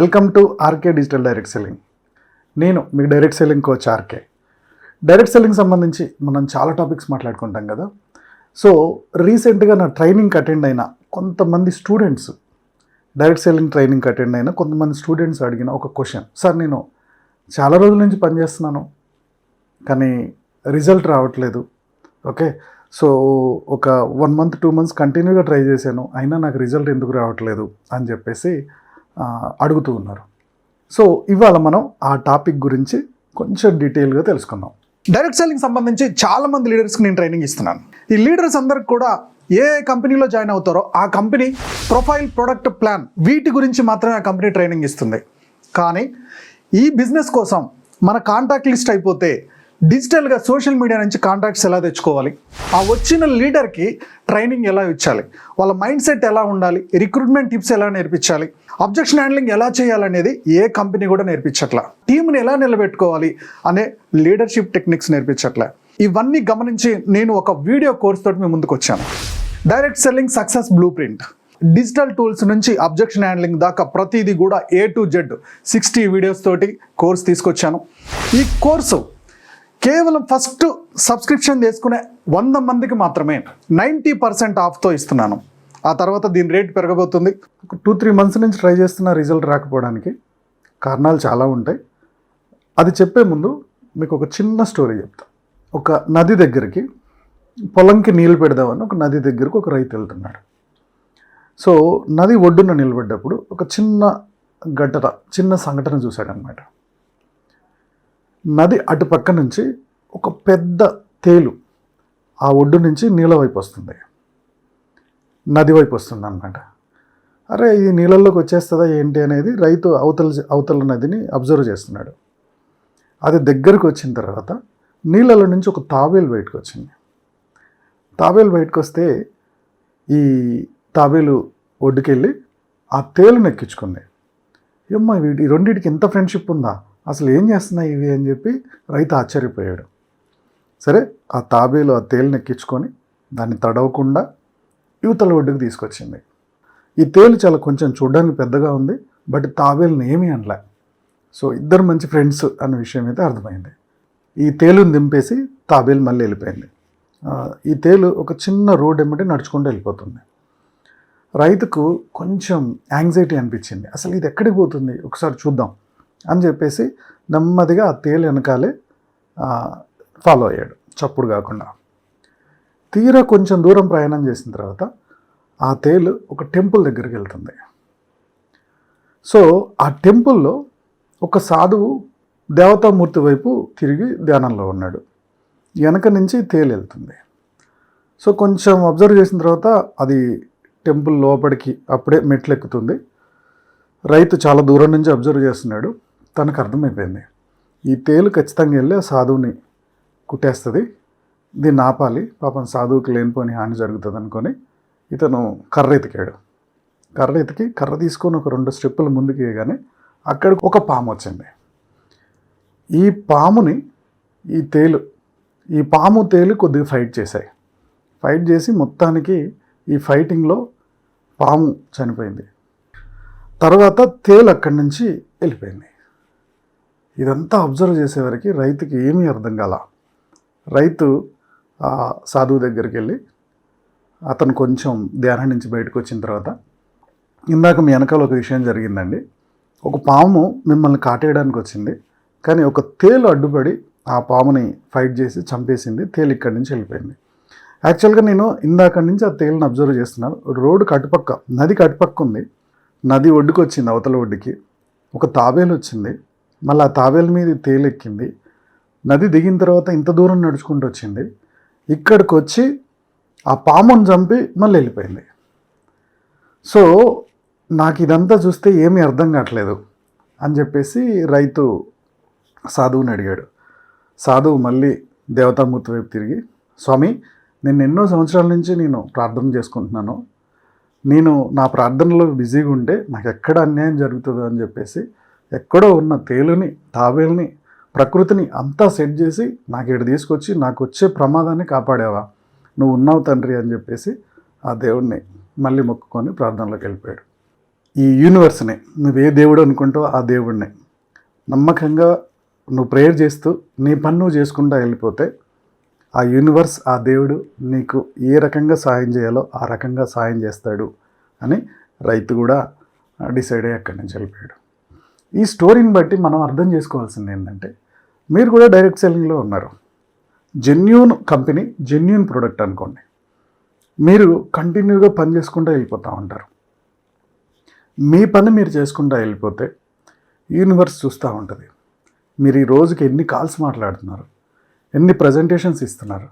Welcome to RK digital direct selling. నేను మీ direct selling coach RK. Direct selling సంబంధించి మనం చాలా టాపిక్స్ మాట్లాడుకుంటాం కదా. సో రీసెంట్గా నా ట్రైనింగ్ అటెండ్ అయిన కొంతమంది students direct selling training attend అయిన కొంతమంది స్టూడెంట్స్ అడిగిన ఒక క్వశ్చన్. సార్ నేను చాలా రోజుల నుంచి పనిచేస్తున్నాను కానీ రిజల్ట్ రావట్లేదు. ఓకే? సో ఒక వన్ మంత్ టూ మంత్స్ కంటిన్యూగా ట్రై చేశాను అయినా నాకు రిజల్ట్ ఎందుకు రావట్లేదు? అని చెప్పేసి అడుగుతూ ఉన్నారు. సో ఇవాళ మనం ఆ టాపిక్ గురించి కొంచెం డీటెయిల్గా తెలుసుకుందాం. డైరెక్ట్ సెల్లింగ్ సంబంధించి చాలా మంది లీడర్స్కి నేను ట్రైనింగ్ ఇస్తున్నాను. ఈ లీడర్స్ అందరికి కూడా ఏ కంపెనీలో జాయిన్ అవుతారో ఆ కంపెనీ ప్రొఫైల్ ప్రొడక్ట్ ప్లాన్ వీటి గురించి మాత్రమే ఆ కంపెనీ ట్రైనింగ్ ఇస్తుంది. కానీ ఈ బిజినెస్ కోసం మన కాంటాక్ట్ లిస్ట్ అయిపోతే డిజిటల్గా సోషల్ మీడియా నుంచి కాంటాక్ట్స్ ఎలా తెచ్చుకోవాలి? ఆ వచ్చిన లీడర్కి ట్రైనింగ్ ఎలా ఇచ్చాలి? వాళ్ళ మైండ్ సెట్ ఎలా ఉండాలి? రిక్రూట్మెంట్ టిప్స్ ఎలా నేర్పించాలి? అబ్జెక్షన్ హ్యాండ్లింగ్ ఎలా చేయాలనేది ఏ కంపెనీ కూడా నేర్పించట్లా. టీంని ఎలా నిలబెట్టుకోవాలి? అనే లీడర్షిప్ టెక్నిక్స్ నేర్పించట్లే. ఇవన్నీ గమనించి నేను ఒక వీడియో కోర్స్ తోటి మీ ముందుకు వచ్చాను. Direct selling success blueprint digital tools నుంచి అబ్జెక్షన్ హ్యాండ్లింగ్ దాకా ప్రతిదీ కూడా A to Z sixty videos తోటి కోర్స్ తీసుకొచ్చాను. ఈ కోర్సు కేవలం ఫస్ట్ సబ్స్క్రిప్షన్ చేసుకునే వంద మందికి మాత్రమే నైంటీ పర్సెంట్ ఆఫ్తో ఇస్తున్నాను. ఆ తర్వాత దీని రేట్ పెరగబోతుంది. ఒక టూ త్రీ మంత్స్ నుంచి ట్రై చేస్తున్న రిజల్ట్ రాకపోవడానికి కారణాలు చాలా ఉంటాయి. అది చెప్పే ముందు మీకు ఒక చిన్న స్టోరీ చెప్తా. ఒక నది దగ్గరికి పొలంకి నీళ్ళు పెడదామని ఒక నది దగ్గరకు ఒక రైతు వెళ్తున్నాడు. సో నది ఒడ్డున నిలబడ్డప్పుడు ఒక చిన్న ఘటన చిన్న సంఘటన చూశాడనమాట నది అటుపక్క నుంచి ఒక పెద్ద తేలు ఆ ఒడ్డు నుంచి నీళ్ళ వైపు వస్తుంది. నది వైపు వస్తుంది అనమాట అరే ఇది నీళ్ళల్లోకి వచ్చేస్తుందా ఏంటి అనేది రైతు అవతల అవతల నదిని అబ్జర్వ్ చేస్తున్నాడు. అది దగ్గరకు వచ్చిన తర్వాత నీళ్ళలో నుంచి ఒక తాబేలు బయటకు వచ్చింది. తాబేలు బయటకు వస్తే ఈ తాబేలు ఒడ్డుకెళ్ళి ఆ తేలును ఎక్కించుకుంది. ఏమ్మా వీటి రెండింటికి ఎంత ఫ్రెండ్షిప్ ఉందా? అసలు ఏం చేస్తున్నాయి ఇవి అని చెప్పి రైతు ఆశ్చర్యపోయాడు. సరే ఆ తాబేలు ఆ తేలుని ఎక్కించుకొని దాన్ని తడవకుండా యువతల ఒడ్డుకు తీసుకొచ్చింది. ఈ తేలు చాలా కొంచెం చూడడానికి పెద్దగా ఉంది బట్ తాబేలుని ఏమీ అనలే. సో ఇద్దరు మంచి ఫ్రెండ్స్ అన్న విషయం అయితే అర్థమైంది. ఈ తేలుని దింపేసి తాబేలు మళ్ళీ వెళ్ళిపోయింది. ఈ తేలు ఒక చిన్న రోడ్ ఎమ్మటి నడుచుకుంటూ వెళ్ళిపోతుంది. రైతుకు కొంచెం యాంగ్జైటీ అనిపించింది. అసలు ఇది ఎక్కడికి పోతుంది? ఒకసారి చూద్దాం. అని చెప్పేసి నెమ్మదిగా ఆ తేలు వెనకాలే ఫాలో అయ్యాడు. చప్పుడు కాకుండా. తీరా కొంచెం దూరం ప్రయాణం చేసిన తర్వాత ఆ తేలు ఒక టెంపుల్ దగ్గరికి వెళ్తుంది. సో ఆ టెంపుల్లో ఒక సాధువు దేవతామూర్తి వైపు తిరిగి ధ్యానంలో ఉన్నాడు. వెనక నుంచి తేలు వెళ్తుంది. సో కొంచెం అబ్జర్వ్ చేసిన తర్వాత అది టెంపుల్ లోపలికి అప్పుడే మెట్లు ఎక్కుతుంది. రైతు చాలా దూరం నుంచి అబ్జర్వ్ చేస్తున్నాడు. తనకు అర్థమైపోయింది. ఈ తేలు ఖచ్చితంగా వెళ్ళి ఆ సాధువుని కుట్టేస్తుంది. దీన్ని ఆపాలి పాపం సాధువుకి లేనిపోని హాని జరుగుతుంది అనుకొని ఇతను కర్ర ఎతికాడు కర్ర ఎతికి కర్ర తీసుకొని ఒక రెండు స్టెప్పులు ముందుకు వేయగానే అక్కడ ఒక పాము వచ్చింది. ఈ పాముని ఈ తేలు ఈ పాము తేలు కొద్దిగా ఫైట్ చేశాయి. ఫైట్ చేసి మొత్తానికి ఈ ఫైటింగ్లో పాము చనిపోయింది. తర్వాత తేలు అక్కడి నుంచి వెళ్ళిపోయింది. ఇదంతా అబ్జర్వ్ చేసేవరకు రైతుకి ఏమీ అర్థం కాల. రైతు ఆ సాధువు దగ్గరికి వెళ్ళి అతను కొంచెం ధ్యానం నుంచి బయటకు వచ్చిన తర్వాత ఇందాక మీ వెనకాల ఒక విషయం జరిగిందండి. ఒక పాము మిమ్మల్ని కాటేయడానికి వచ్చింది. కానీ ఒక తేలు అడ్డుపడి ఆ పాముని ఫైట్ చేసి చంపేసింది. తేలు ఇక్కడి నుంచి వెళ్ళిపోయింది. యాక్చువల్గా నేను ఇందాక నుంచి ఆ తేలిని అబ్జర్వ్ చేస్తున్నాను. రోడ్డు కటుపక్క నది కటుపక్క ఉంది. నది ఒడ్డుకు వచ్చింది అవతల ఒడ్డుకి. ఒక తాబేలు వచ్చింది. మళ్ళీ ఆ తాబేలు మీద తేలెక్కింది. నది దిగిన తర్వాత ఇంత దూరం నడుచుకుంటూ వచ్చింది. ఇక్కడికి వచ్చి ఆ పామును చంపి మళ్ళీ వెళ్ళిపోయింది. సో నాకు ఇదంతా చూస్తే ఏమీ అర్థం కావట్లేదు అని చెప్పేసి రైతు సాధువుని అడిగాడు. సాధువు మళ్ళీ దేవతామూర్తి వైపు తిరిగి స్వామి నేను ఎన్నో సంవత్సరాల నుంచి నేను ప్రార్థన చేసుకుంటున్నాను. నేను నా ప్రార్థనలో బిజీగా ఉంటే నాకు ఎక్కడ అన్యాయం జరుగుతుందో? అని చెప్పేసి ఎక్కడో ఉన్న తేలుని తాబేలుని ప్రకృతిని అంతా సెట్ చేసి నాకు ఇక్కడ తీసుకొచ్చి నాకు వచ్చే ప్రమాదాన్ని కాపాడావా? నువ్వు ఉన్నావు తండ్రి అని చెప్పేసి ఆ దేవుణ్ణి మళ్ళీ మొక్కుకొని ప్రార్థనలోకి వెళ్ళిపోయాడు. ఈ యూనివర్స్ని నువ్వు ఏ దేవుడు అనుకుంటావో ఆ దేవుడిని నమ్మకంగా నువ్వు ప్రేయర్ చేస్తూ నీ పని నువ్వు వెళ్ళిపోతే ఆ యూనివర్స్ ఆ దేవుడు నీకు ఏ రకంగా సాయం చేయాలో ఆ రకంగా సాయం చేస్తాడు అని రైతు కూడా డిసైడ్ అయ్యి అక్కడి నుంచి వెళ్ళిపోయాడు. ఈ స్టోరీని బట్టి మనం అర్థం చేసుకోవాల్సింది ఏంటంటే మీరు కూడా డైరెక్ట్ సెల్లింగ్లో ఉన్నారు. జెన్యున్ కంపెనీ జెన్యున్ ప్రోడక్ట్ అనుకోండి. మీరు కంటిన్యూగా పని చేసుకుంటూ వెళ్ళిపోతూ ఉంటారు. మీ పని మీరు చేసుకుంటూ వెళ్ళిపోతే యూనివర్స్ చూస్తూ ఉంటుంది. మీరు ఈ రోజుకి ఎన్ని కాల్స్ మాట్లాడుతున్నారు? ఎన్ని ప్రజెంటేషన్స్ ఇస్తున్నారు?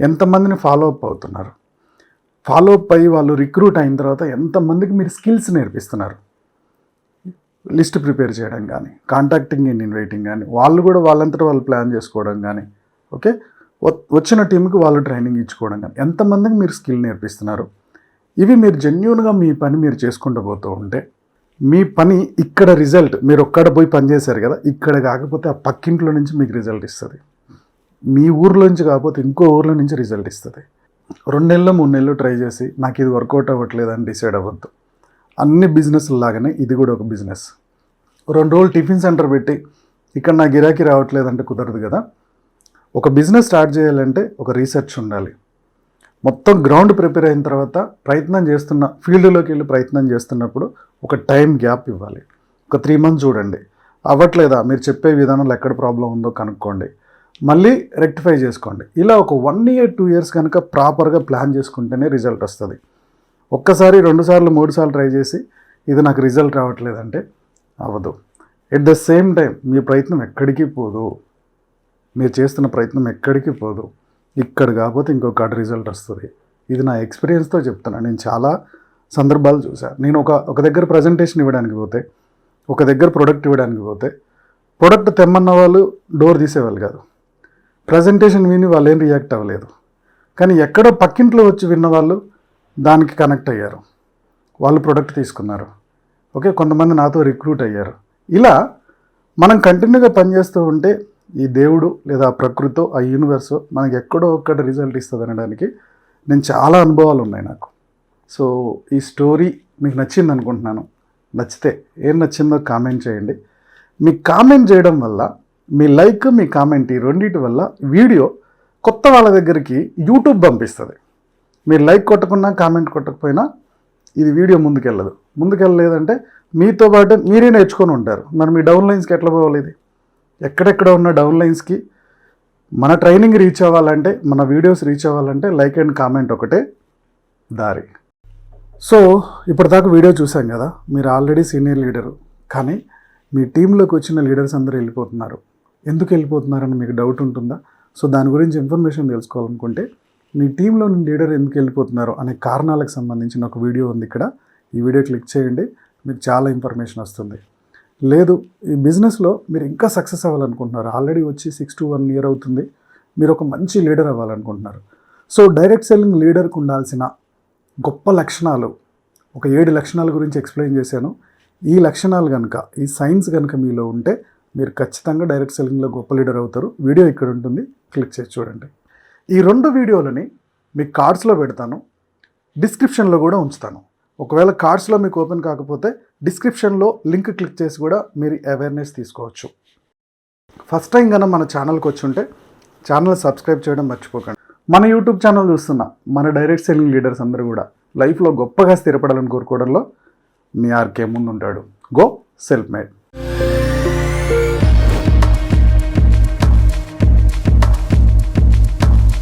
ఎంతమందిని ఫాలో అప్ అవుతున్నారు? ఫాలో అప్ అయ్యి వాళ్ళు రిక్రూట్ అయిన తర్వాత ఎంతమందికి మీరు స్కిల్స్ నేర్పిస్తున్నారు? లిస్ట్ ప్రిపేర్ చేయడం కానీ కాంటాక్టింగ్ ఇన్ ఇన్వైటింగ్ కానీ వాళ్ళు కూడా వాళ్ళంతటా వాళ్ళు ప్లాన్ చేసుకోవడం కానీ ఓకే? వచ్చిన టీంకి వాళ్ళు ట్రైనింగ్ ఇచ్చుకోవడం కానీ ఎంతమందికి మీరు స్కిల్ నేర్పిస్తున్నారు? ఇవి మీరు జెన్యున్గా మీ పని మీరు చేసుకుంటూ పోతూ ఉంటే మీ పని ఇక్కడ రిజల్ట్ మీరు ఒక్కడ పోయి పని చేశారు కదా ఇక్కడ కాకపోతే ఆ పక్కింట్లో నుంచి మీకు రిజల్ట్ ఇస్తుంది. మీ ఊర్లో నుంచి కాకపోతే ఇంకో ఊర్లో నుంచి రిజల్ట్ ఇస్తుంది. రెండు నెలలు మూడు నెలలు ట్రై చేసి నాకు ఇది వర్కౌట్ అవ్వట్లేదు అని డిసైడ్ అవ్వద్దు. అన్ని బిజినెస్ లాగానే ఇది కూడా ఒక బిజినెస్ రెండు రోజులు టిఫిన్ సెంటర్ పెట్టి ఇక్కడ నా గిరాకీ రావట్లేదు అంటే కుదరదు కదా. ఒక బిజినెస్ స్టార్ట్ చేయాలంటే ఒక రీసెర్చ్ ఉండాలి. మొత్తం గ్రౌండ్ ప్రిపేర్ అయిన తర్వాత ప్రయత్నం చేస్తున్న ఫీల్డ్లోకి వెళ్ళి ప్రయత్నం చేస్తున్నప్పుడు ఒక టైం గ్యాప్ ఇవ్వాలి. ఒక త్రీ మంత్స్ చూడండి. అవ్వట్లేదా? మీరు చెప్పే విధానంలో ఎక్కడ ప్రాబ్లం ఉందో కనుక్కోండి. మళ్ళీ రెక్టిఫై చేసుకోండి. ఇలా ఒక వన్ ఇయర్ టూ ఇయర్స్ కనుక ప్రాపర్గా ప్లాన్ చేసుకుంటేనే రిజల్ట్ వస్తుంది. ఒక్కసారి రెండుసార్లు మూడుసార్లు మూడు సార్లు ట్రై చేసి ఇది నాకు రిజల్ట్ రావట్లేదంటే అవ్వదు. ఎట్ ద సేమ్ టైం మీ ప్రయత్నం ఎక్కడికి పోదు. మీరు చేస్తున్న ప్రయత్నం ఎక్కడికి పోదు. ఇక్కడ కాకపోతే ఇంకొక రిజల్ట్ వస్తుంది. ఇది నా ఎక్స్పీరియన్స్తో చెప్తున్నాను నేను చాలా సందర్భాలు చూసాను నేను ఒక ఒక దగ్గర ప్రజెంటేషన్ ఇవ్వడానికి పోతే ఒక దగ్గర ప్రొడక్ట్ ఇవ్వడానికి పోతే ప్రొడక్ట్ తెమ్మన్న వాళ్ళు డోర్ తీసేవాళ్ళు కాదు. ప్రజెంటేషన్ విని వాళ్ళు ఏం రియాక్ట్ అవ్వలేదు. కానీ ఎక్కడో పక్కింట్లో వచ్చి విన్న వాళ్ళు దానికి కనెక్ట్ అయ్యారు. వాళ్ళు ప్రొడక్ట్ తీసుకున్నారు. ఓకే కొంతమంది నాతో రిక్రూట్ అయ్యారు. ఇలా మనం కంటిన్యూగా పనిచేస్తూ ఉంటే ఈ దేవుడు లేదా ఆ ప్రకృతో ఆ యూనివర్స్ మనకి ఎక్కడో ఒక్కడ రిజల్ట్ ఇస్తుంది అనడానికి నేను చాలా అనుభవాలు ఉన్నాయి నాకు. సో ఈ స్టోరీ మీకు నచ్చింది అనుకుంటున్నాను. నచ్చితే ఏం నచ్చిందో కామెంట్ చేయండి. మీ కామెంట్ చేయడం వల్ల మీ లైక్ మీ కామెంట్ ఈ రెండింటి వల్ల వీడియో కొత్త వాళ్ళ దగ్గరికి యూట్యూబ్ పంపిస్తుంది. మీరు లైక్ కొట్టకున్నా కామెంట్ కొట్టకపోయినా ఇది వీడియో ముందుకెళ్ళదు. ముందుకెళ్ళలేదంటే మీతో పాటు మీరే నేర్చుకొని ఉంటారు. మరి మీ డౌన్ లైన్స్కి ఎట్లా పోవాలి ఇది? ఎక్కడెక్కడ ఉన్న డౌన్ లైన్స్కి మన ట్రైనింగ్ రీచ్ అవ్వాలంటే మన వీడియోస్ రీచ్ అవ్వాలంటే లైక్ అండ్ కామెంట్ ఒకటే దారి. సో ఇప్పటిదాకా వీడియో చూసాం కదా మీరు ఆల్రెడీ సీనియర్ లీడరు. కానీ మీ టీంలోకి వచ్చిన లీడర్స్ అందరూ వెళ్ళిపోతున్నారు. ఎందుకు వెళ్ళిపోతున్నారని మీకు డౌట్ ఉంటుందా? సో దాని గురించి ఇన్ఫర్మేషన్ తెలుసుకోవాలనుకుంటే మీ టీంలో లీడర్ ఎందుకు వెళ్ళిపోతున్నారు అనే కారణాలకు సంబంధించిన ఒక వీడియో ఉంది ఇక్కడ. ఈ వీడియో క్లిక్ చేయండి మీకు చాలా ఇన్ఫర్మేషన్ వస్తుంది. లేదు ఈ బిజినెస్లో మీరు ఇంకా సక్సెస్ అవ్వాలనుకుంటున్నారు. ఆల్రెడీ వచ్చి సిక్స్ టు వన్ ఇయర్ అవుతుంది. మీరు ఒక మంచి లీడర్ అవ్వాలనుకుంటున్నారు. సో డైరెక్ట్ సెల్లింగ్ లీడర్కి ఉండాల్సిన గొప్ప లక్షణాలు ఒక ఏడు లక్షణాల గురించి ఎక్స్ప్లెయిన్ చేశాను. ఈ లక్షణాలు కనుక ఈ సైన్స్ కనుక మీలో ఉంటే మీరు ఖచ్చితంగా డైరెక్ట్ సెల్లింగ్లో గొప్ప లీడర్ అవుతారు. వీడియో ఇక్కడ ఉంటుంది. క్లిక్ చేసి చూడండి. ఈ రెండు వీడియోలని మీకు కార్డ్స్లో పెడతాను. డిస్క్రిప్షన్లో కూడా ఉంచుతాను. ఒకవేళ కార్డ్స్లో మీకు ఓపెన్ కాకపోతే డిస్క్రిప్షన్లో లింక్ క్లిక్ చేసి కూడా మీరు అవేర్నెస్ తీసుకోవచ్చు. ఫస్ట్ టైం కనుక మన ఛానల్కి వచ్చి ఉంటే ఛానల్ సబ్స్క్రైబ్ చేయడం మర్చిపోకండి. మన యూట్యూబ్ ఛానల్ చూస్తున్న మన డైరెక్ట్ సెల్లింగ్ లీడర్స్ అందరూ కూడా లైఫ్లో గొప్పగా స్థిరపడాలని కోరుకోవడంలో మీ ఆర్కే ముందుంటాడు. Go self made.